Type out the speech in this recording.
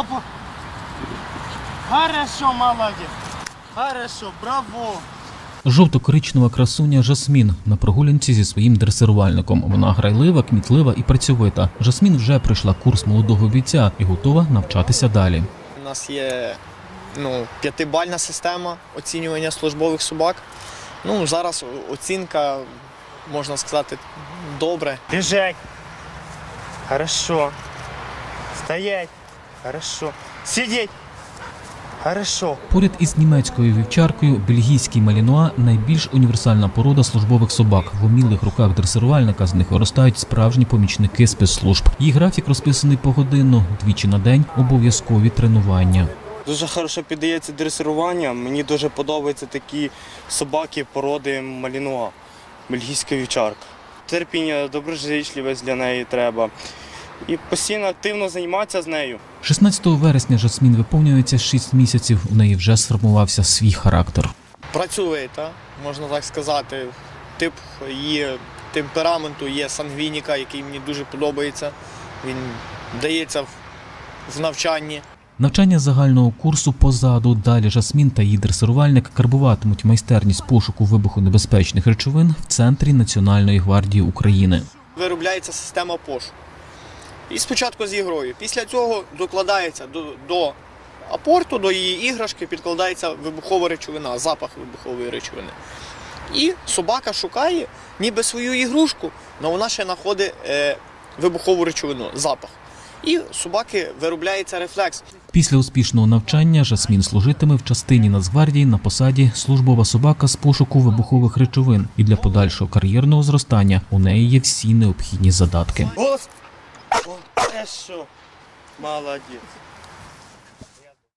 Опа. Хорошо, молодец. Хорошо, браво. Жовто-коричнева красуня Жасмін на прогулянці зі своїм дресирувальником. Вона грайлива, кмітлива і працьовита. Жасмін вже пройшла курс молодого бійця і готова навчатися далі. У нас є ну, п'ятибальна система оцінювання службових собак. Ну, зараз оцінка, можна сказати, добре. Бежать. Хорошо. Стоять. Хорошо. Сидеть. Хорошо. Поряд із німецькою вівчаркою бельгійський малінуа найбільш універсальна порода службових собак. В умілих руках дресирувальника з них виростають справжні помічники спецслужб. Їх графік розписаний погодинно, двічі на день обов'язкові тренування. Дуже хорошо піддається дресирування. Мені дуже подобаються такі собаки породи малінуа, бельгійська вівчарка. Терпіння, доброжичливість для неї треба. І постійно активно займатися з нею. 16 вересня Жасмін виповнюється 6 місяців. У неї вже сформувався свій характер. Працьовита, можна так сказати. Тип її темпераменту є сангвініка, який мені дуже подобається. Він дається в, в навчанні. Навчання загального курсу позаду. Далі Жасмін та її дресирувальник карбуватимуть майстерність пошуку вибухонебезпечних речовин в центрі Національної гвардії України. Виробляється система пошуку. І спочатку з ігрою. Після цього докладається до, до апорту, до її іграшки, підкладається вибухова речовина, запах вибухової речовини. І собака шукає ніби свою ігрушку, але вона ще знаходить е, вибухову речовину, запах. І собаки виробляється рефлекс. Після успішного навчання Жасмін служитиме в частині Нацгвардії на посаді службова собака з пошуку вибухових речовин. І для подальшого кар'єрного зростання у неї є всі необхідні задатки. О, хорошо. Молодец.